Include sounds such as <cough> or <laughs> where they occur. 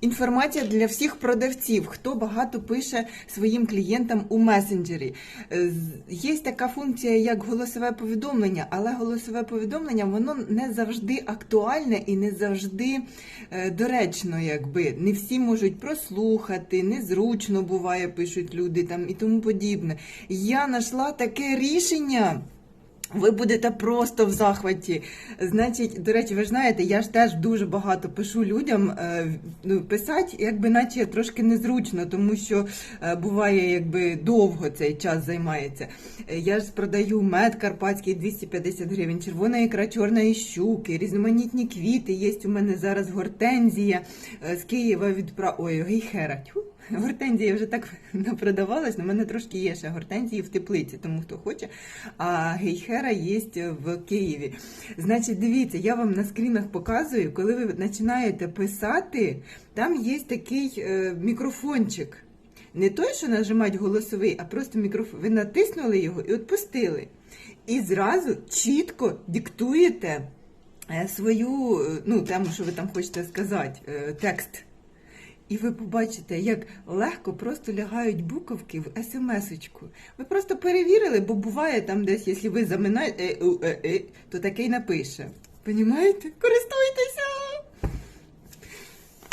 Інформація для всіх продавців, хто багато пише своїм клієнтам у месенджері. Е, Є така функція, як голосове повідомлення, але голосове повідомлення воно не завжди актуальне і не завжди е, доречно, якби не всі можуть прослухати, незручно буває, пишуть люди там і тому подібне. Я знайшла таке рішення. Ви будете просто в захваті. Значить, до речі, ви ж знаєте, я ж теж дуже багато пишу людям. е, Ну, писати, якби наче трошки незручно, тому що е, буває, якби довго цей час займається. Я ж продаю мед карпатський 250 гривень, червона ікра чорної щуки, різноманітні квіти. Є у мене зараз гортензія е, з Києва відпра... Ой, гейхера. Тьфу. Гортензія вже так <laughs> напродавалась, але в мене трошки є ще гортензії в теплиці, тому хто хоче. А гейхера є в Києві. Значить, дивіться, я вам на скрінах показую, коли ви починаєте писати, там є такий е, мікрофончик. Не той, що нажимать голосовий, а просто мікрофон. Ви натиснули його і відпустили. І зразу чітко диктуєте е, свою, е, ну, тему, що ви там хочете сказати, текст. І ви побачите, як легко просто лягають буковки в смс-очку. Ви просто перевірили, бо буває там десь, якщо ви заминаєте, е, е, е, то таке й напише. Понімаєте? Користуйтеся!